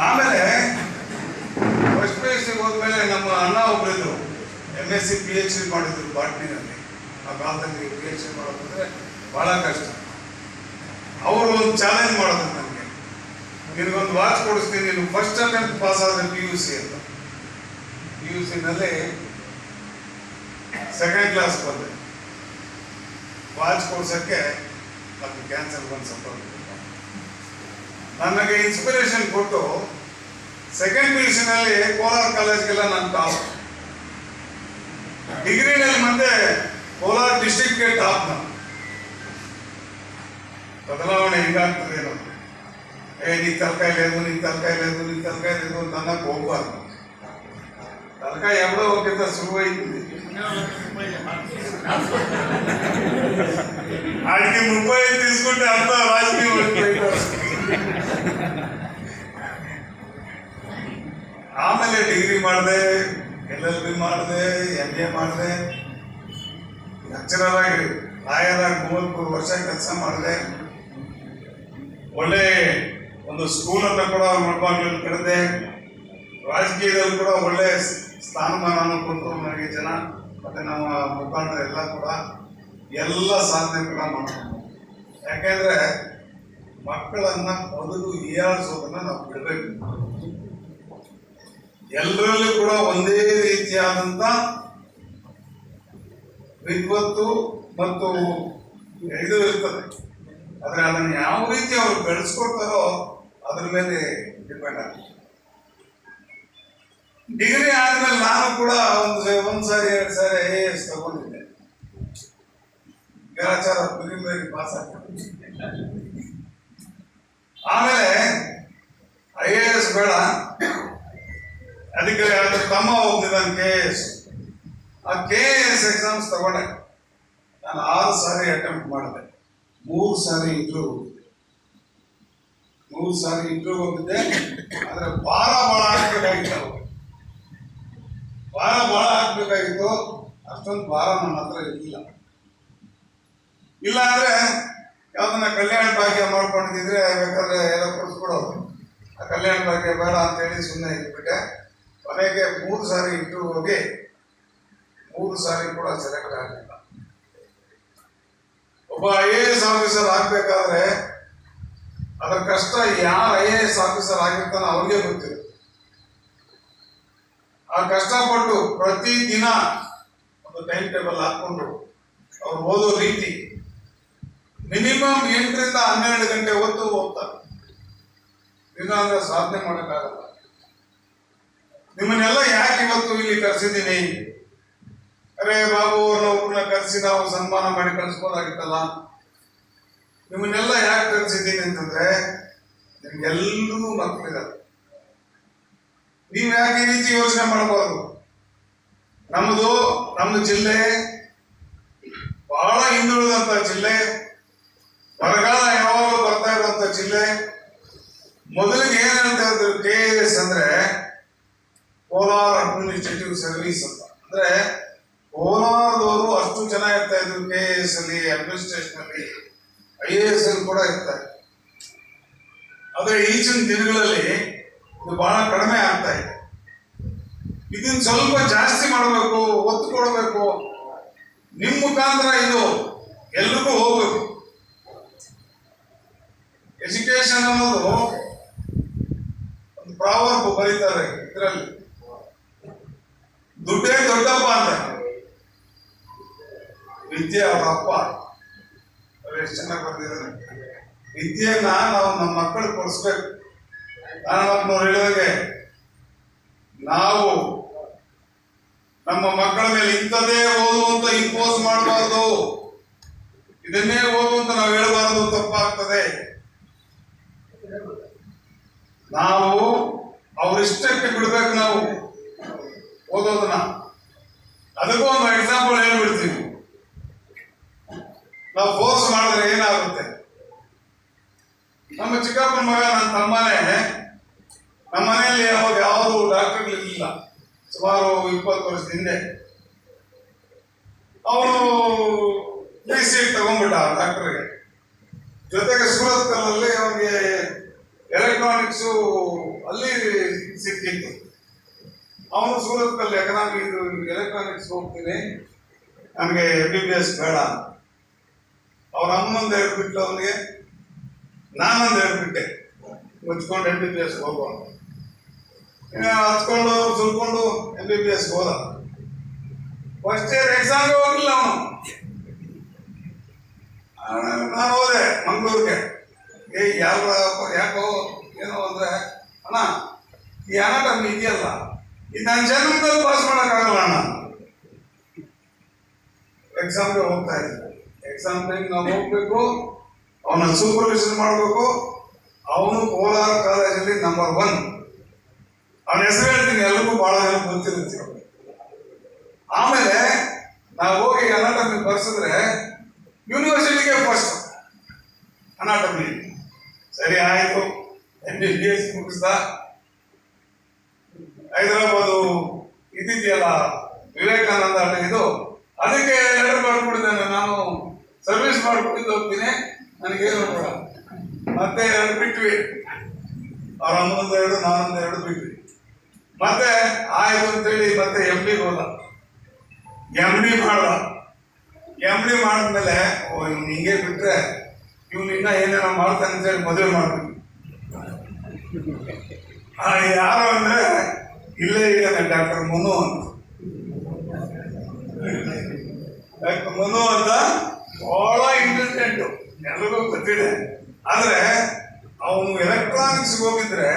ಆಮೇಲೆ first P H D ಹೋದ್ಮೇಲೆ ನಮ್ಮ ಅಣ್ಣ ಒಬ್ಬರಿದ್ರು M S C P H D ಮಾಡಿದ್ರು ಬಾಟ್ನಿನಲ್ಲಿ ಆ ಕಾಲದಲ್ಲಿ ಪಿ ಎಚ್ ಡಿ ಮಾಡೋದಂದ್ರೆ ಬಹಳ ಕಷ್ಟ. ಅವರು ಒಂದು ಚಾಲೆಂಜ್ ಮಾಡೋದು ನಿನಗೊಂದು ವಾಚ್ ಕೊಡಿಸ್ತೀನಿ, ನೀನು ಫಸ್ಟ್ ಅಟೆಂಪ್ಟ್ ಪಾಸ್ ಆದ್ರೆ ಪಿ ಯು ಸಿ ಅಂತ. ಪಿ ಯು ಸಿನಲ್ಲಿ ಸೆಕೆಂಡ್ ಕ್ಲಾಸ್ ಬಂದೆ. ವಾಚ್ ಕೊಡ್ಸೋಕ್ಕೆ ಅದು ಕ್ಯಾನ್ಸಲ್ ಬಂದು ಸ್ವಲ್ಪ ನನಗೆ ಇನ್ಸ್ಪಿರೇಷನ್ ಕೊಟ್ಟು ಸೆಕೆಂಡ್ ಪಿ ಯು ಸಿನಲ್ಲಿ ಕೋಲಾರ ಕಾಲೇಜ್ಗೆಲ್ಲ ನಾನು ಟಾಪ್ ಡಿಗ್ರಿನಲ್ಲಿ ಮುಂದೆ ಕೋಲಾರ ಡಿಸ್ಟಿಕ್ಗೆ ಟಾಪ್ ನಾನು. ಬದಲಾವಣೆ ಹೆಂಗಾಗ್ತದೆ ಏ ನೀ ತಲಕಾಯಿ లేదు నీ తలకాయ లేదు నీ తలకాయ లేదు ಅಂತ ಅನ್ನಕ್ಕೆ ಹೋಗ್ಬಾರ್ದು తలకాయ ఎవడో ఒకంత సులువైంది ఆడికి ముప్పై ఐదు తీసుకుంటే అంత రాజకీయం వెళ్ళిపోయారు. ಆಮೇಲೆ ಡಿಗ್ರಿ ಮಾಡಿದೆ ಎಲ್ ಎಲ್ ಬಿ ಮಾಡಿದೆ ಎಮ್ ಎ ಮಾಡಿದೆ ಲೆಕ್ಚರರ್ ಆಗಿ ಲಾಯರ್ ಆಗಿ ಮೂವತ್ಮೂರು ವರ್ಷ ಕೆಲಸ ಮಾಡಿದೆ ಒಳ್ಳೆ ಒಂದು ಸ್ಕೂಲನ್ನು ಕೂಡ ಮಡ್ಬಾಗ್ಲಲ್ಲಿ ಕರೆದೆ ರಾಜಕೀಯದಲ್ಲಿ ಕೂಡ ಒಳ್ಳೆ ಸ್ಥಾನಮಾನವನ್ನು ಕೊಟ್ಟರು ನನಗೆ ಜನ, ಮತ್ತೆ ನಮ್ಮ ಮುಖಂಡರು ಎಲ್ಲ ಕೂಡ. ಎಲ್ಲ ಸಾಧನೆ ಕೂಡ ಮಾಡ್ಕೊಂಡು ಯಾಕೆಂದ್ರೆ ಮಕ್ಕಳನ್ನ ಬದುಕು ಹೀಯಾಳಿಸೋದನ್ನ ನಾವು ಬಿಡಬೇಕು. ಎಲ್ಲರಲ್ಲೂ ಕೂಡ ಒಂದೇ ರೀತಿಯಾದಂತ ವಿದ್ವತ್ತು ಮತ್ತು ಇದು ಇರ್ತದೆ. ಆದರೆ ಅದನ್ನು ಯಾವ ರೀತಿ ಅವರು ಬೆಳೆಸ್ಕೊಡ್ತಾರೋ ಅದ್ರ ಮೇಲೆ ಡಿಪೆಂಡ್ ಆಗುತ್ತೆ ಡಿಗ್ರಿ ಆದಮೇಲೆ ನಾನು ಕೂಡ ಒಂದು ಒಂದ್ ಸಾರಿ, ಎರಡು ಸಾರಿ ಐ ಎ ಎಸ್ ತಗೊಂಡಿದ್ದೆ. ಗ್ರಹಚಾರ ಪ್ರಿಲಿಮಿನರಿ ಪಾಸ್ ಆಗ್ತದೆ ಆಮೇಲೆ ಐ ಎ ಎಸ್ ಬೇಡ. ಅದಕ್ಕೆ ಅದ್ರ ತಮ್ಮ ಹೋಗ್ತಿದ್ದಾನೆ ಕೆ ಎ ಎಸ್ ಆ ಕೆ ಎ ಎಸ್ ಎಕ್ಸಾಮ್ಸ್ ತಗೊಂಡೆ. ನಾನು ಆರು ಸಾರಿ ಅಟೆಂಪ್ಟ್ ಮಾಡಿದೆ. ಮೂರು ಸಾರಿ ಇದ್ರೂ ಮೂರು ಸಾರಿ ಇಂಟ್ರೋ ಹೋಗಿದ್ದೆ ಆದ್ರೆ ಭಾರ ಭಾಳ ಹಾಕ್ಬೇಕಾಗಿತ್ತು ಅವಾಗ ಭಾರ ಭಾಳ ಹಾಕ್ಬೇಕಾಗಿತ್ತು ಅಷ್ಟೊಂದು ಭಾರ ನನ್ನ ಹತ್ರ ಇರಲಿಲ್ಲ. ಇಲ್ಲ ಅಂದ್ರೆ ಯಾವ್ದನ್ನ ಕಲ್ಯಾಣ ಭಾಗ್ಯ ಮಾಡ್ಕೊಂಡಿದ್ರೆ ಬೇಕಾದ್ರೆ ಎಲ್ಲ ಕೊಡಿಸ್ಕೊಡೋರು ಆ ಕಲ್ಯಾಣ ಭಾಗ್ಯ ಬೇಡ ಅಂತೇಳಿ ಸುಮ್ಮನೆ ಇದ್ಬಿಟ್ಟೆ. ಕೊನೆಗೆ ಮೂರು ಸಾರಿ ಇಟ್ಟು ಹೋಗಿ ಮೂರು ಸಾರಿ ಕೂಡ ಸೆಲೆಕ್ಟ್ ಆಗಲಿಲ್ಲ. ಒಬ್ಬ ಐ ಎ ಎಸ್ ಆಫೀಸರ್ ಅದರ ಕಷ್ಟ ಯಾರು ಐ ಎ ಎಸ್ ಆಫೀಸರ್ ಆಗಿರ್ತಾನೋ ಅವ್ರಿಗೆ ಗೊತ್ತಿರುತ್ತೆ ಆ ಕಷ್ಟಪಟ್ಟು ಪ್ರತಿ ದಿನ ಒಂದು ಟೈಮ್ ಟೇಬಲ್ ಹಾಕೊಂಡು ಅವ್ರು ಓದೋ ರೀತಿ ಮಿನಿಮಮ್ ಎಂಟರಿಂದ ಹನ್ನೆರಡು ಗಂಟೆ ಹೊತ್ತು ಹೋಗ್ತಾರೆ ದಿನ ಅಂದ್ರೆ ಸಾಧನೆ ಮಾಡೋಕ್ಕಾಗಲ್ಲ. ನಿಮ್ಮನ್ನೆಲ್ಲ ಯಾಕೆ ಇವತ್ತು ಇಲ್ಲಿ ಕರೆಸಿದ್ದೀನಿ? ಅರೆ ಬಾಬು ಅವ್ರನ್ನ ಕರೆಸಿ ನಾವು ಸನ್ಮಾನ ಮಾಡಿ ಕಳಿಸ್ಬೋದಾಗಿತ್ತಲ್ಲ ನಿಮ್ಮನ್ನೆಲ್ಲ ಯಾಕೆ ಕರೆಸಿದ್ದೀನಿ ಅಂತಂದ್ರೆ ನಿಮ್ಗೆಲ್ಲರೂ ಮಕ್ಕಳಿದ್ದಾರೆ ನೀವು ಯಾಕೆ ಈ ರೀತಿ ಯೋಚನೆ ಮಾಡಬಾರ್ದು? ನಮ್ಮದು ನಮ್ಮ ಜಿಲ್ಲೆ ಬಹಳ ಹಿಂದುಳಿದಂತ ಜಿಲ್ಲೆ, ಬರಗಾಲ ಯಾವಾಗಲೂ ಬರ್ತಾ ಇರುವಂತ ಜಿಲ್ಲೆ. ಮೊದಲಿಗೆ ಏನಂತ ಕೆ ಎಸ್ ಅಂದ್ರೆ ಕೋಲಾರ ಅಡ್ಮಿನಿಸ್ಟ್ರೇಟಿವ್ ಸರ್ವಿಸ್ ಅಂತ. ಅಂದ್ರೆ ಕೋಲಾರದವರು ಅಷ್ಟು ಜನ ಇರ್ತಾ ಇದ್ರು ಕೆ ಎಸ್ ಅಲ್ಲಿ ಅಡ್ಮಿನಿಸ್ಟ್ರೇಷನ್ ಅಲ್ಲಿ. ಐ ಎ ಎಸ್ ಕೂಡ ಇರ್ತಾರೆ. ಆದರೆ ಈಚಿನ ದಿನಗಳಲ್ಲಿ ಇದು ಬಹಳ ಕಡಿಮೆ ಆಗ್ತಾ ಇದೆ. ಇದನ್ನು ಸ್ವಲ್ಪ ಜಾಸ್ತಿ ಮಾಡಬೇಕು, ಒತ್ತು ಕೊಡಬೇಕು. ನಿಮ್ಮ ಮುಖಾಂತರ ಇದು ಎಲ್ರಿಗೂ ಹೋಗ್ಬೇಕು. ಎಜುಕೇಶನ್ ಅನ್ನೋದು ಒಂದು ಪ್ರಾವರ್ಬ್ ಬರೀತಾರೆ ಇದರಲ್ಲಿ. ದುಡ್ಡೇ ದೊಡ್ಡಪ್ಪ ಅಂತ. ವಿದ್ಯೆ ಅವರ ಅಪ್ಪ. ಎಷ್ಟು ಚೆನ್ನಾಗಿ ಬರ್ತಿದ್ದಾರೆ ವಿದ್ಯೆಯನ್ನ ನಾವು ನಮ್ಮ ಮಕ್ಕಳಿಗೆ ಕೊಡಿಸ್ಬೇಕು. ನಾನಪ್ಪನವ್ರು ಹೇಳಿದಾಗೆ, ನಾವು ನಮ್ಮ ಮಕ್ಕಳ ಮೇಲೆ ಇಂಥದ್ದೇ ಓದು ಅಂತ ಇಂಪೋಸ್ ಮಾಡಬಾರ್ದು. ಇದನ್ನೇ ಓದು ಅಂತ ನಾವು ಹೇಳಬಾರದು, ತಪ್ಪಾಗ್ತದೆ. ನಾವು ಅವರಿಷ್ಟಕ್ಕೆ ಬಿಡ್ಬೇಕು ನಾವು ಓದೋದನ್ನ. ಅದಕ್ಕೂ ಒಂದು ಎಕ್ಸಾಂಪಲ್ ಹೇಳ್ಬಿಡ್ತೀವಿ ನಾವು ಫೋರ್ಸ್ ಮಾಡಿದ್ರೆ ಏನಾಗುತ್ತೆ? ನಮ್ಮ ಚಿಕ್ಕಪ್ಪನ ಮಗ, ನನ್ನ ತಮ್ಮನೇ. ನಮ್ಮ ಮನೆಯಲ್ಲಿ ಅವಾಗ ಯಾವುದು ಡಾಕ್ಟರ್ಗಳಿರಲಿಲ್ಲ ಸುಮಾರು ಇಪ್ಪತ್ತು ವರ್ಷದ ಹಿಂದೆ. ಅವನು ಬಿ ಸಿ ತಗೊಂಡ್ಬಿಟ್ಟ ಡಾಕ್ಟರ್ಗೆ ಜೊತೆಗೆ ಸೂರತ್ಕಲ್ಲಲ್ಲಿ ಅವನಿಗೆ ಎಲೆಕ್ಟ್ರಾನಿಕ್ಸು ಅಲ್ಲಿ ಸಿಕ್ಕಿತ್ತು. ಅವನು ಸೂರತ್ನಲ್ಲಿ ಎಕನಾಮಿ ಇದು ಎಲೆಕ್ಟ್ರಾನಿಕ್ಸ್ ಹೋಗ್ತೀನಿ. ನನಗೆ ಎಂ ಬಿ ಬಿ ಎಸ್ ಬೇಡ ಅವ್ರ ಅಮ್ಮಂದು ಹೇಳ್ಬಿಟ್ಟು ಅವನಿಗೆ, ನಾನೊಂದು ಹೇಳ್ಬಿಟ್ಟೆ ಮುಚ್ಕೊಂಡು ಎಂ ಬಿ ಬಿ ಎಸ್ ಹೋಗೋಣ ಹಚ್ಕೊಂಡು ಸುಲ್ಕೊಂಡು ಎಂ ಬಿ ಬಿ ಎಸ್ ಹೋದ. ಫಸ್ಟ್ ಇಯರ್ ಎಕ್ಸಾಮ್ಗೆ ಹೋಗಿಲ್ಲ ಅವನು. ನಾನು ಹೋದೆ ಮಂಗಳೂರಿಗೆ. ಏ ಯಾವ ಯಾಕೋ, ಏನೋ ಅಂದ್ರೆ, ಅಣ್ಣ ಅನಾಟಮಿ ಇದೆಯಲ್ಲ. ಇದು ನನ್ನ ಜನ್ಮದಲ್ಲಿ ಪಾಸ್ ಮಾಡೋಕ್ಕಾಗಲ್ಲ ಅಣ್ಣ. ಎಕ್ಸಾಮ್ಗೆ ಹೋಗ್ತಾ ಇದ್ದೆ. ಎಕ್ಸಾಮ್ ಟೈಮ್ ನಾವು ಹೋಗ್ಬೇಕು, ಅವನ ಸೂಪರ್ವಿಷನ್ ಮಾಡಬೇಕು, ಅವನು ಕೋಲಾರ ಕಾಲೇಜಲ್ಲಿ ನಂಬರ್ ಒನ್ ಅವನ ಹೆಸರು ಹೇಳ್ತೀನಿ, ಎಲ್ರಿಗೂ ಬಹಳ ಜನ ಗೊತ್ತಿರುತ್ತೆ. ಆಮೇಲೆ ನಾವು ಹೋಗಿ ಅನಾಟಮಿ ಬರ್ಸಿದ್ರೆ ಯೂನಿವರ್ಸಿಟಿಗೆ ಫಸ್ಟ್ ಅನಾಟಮಿ ಸರಿ, ಆಯಿತು. ಎಂ ಬಿ ಬಿ ಎಸ್ ಮುಗಿಸ್ದ. ಹೈದರಾಬಾದು ಇದಿದೆಯಲ್ಲ ವಿವೇಕಾನಂದ ಇದು ಅದಕ್ಕೆ ಲೆಟರ್ ಮಾಡ್ಬಿಟ್ಟಿದ್ದೇನೆ ನಾನು ಸರ್ವಿಸ್ ಹೋಗ್ತೀನಿ. ನನಗೇನು ಬೇಡ. ಮತ್ತೆ ಎರಡು ಬಿಟ್ವಿ. ಅವ್ರ ಅಮ್ಮೊಂದು ಎರಡು, ನಾನೊಂದು ಎರಡು ಬಿಟ್ವಿ. ಮತ್ತೆ ಆಯ್ತು ಅಂತೇಳಿ ಮತ್ತೆ ಎಂ ಡಿ ಹೋದ. ಎಂ ಡಿ ಮಾಡ್ದ. ಎಂ ಡಿ ಮಾಡಿದ್ಮೇಲೆ, ಓ, ಇವ್ನು ಹಿಂಗೆ ಬಿಟ್ರೆ ಇವ್ನು ಇನ್ನ ಏನೇನೋ ಮಾಡ್ತಾನೆ ಅಂತೇಳಿ ಮದುವೆ ಮಾಡ್ತೀನಿ ಯಾರು ಅಂದ್ರೆ, ಇಲ್ಲೇ ಇದ್ದಾನೆ ಡಾಕ್ಟರ್ ಮನು ಅಂತ. ಡಾಕ್ಟರ್ ಮನು ಅಂತ ಬಹಳ ಇಂಟೆಲಿಜೆಂಟ್ ಎಲ್ರಿಗೂ ಗೊತ್ತಿದೆ. ಆದ್ರೆ ಅವನು ಎಲೆಕ್ಟ್ರಾನಿಕ್ಸ್ ಹೋಗಿದ್ರೆ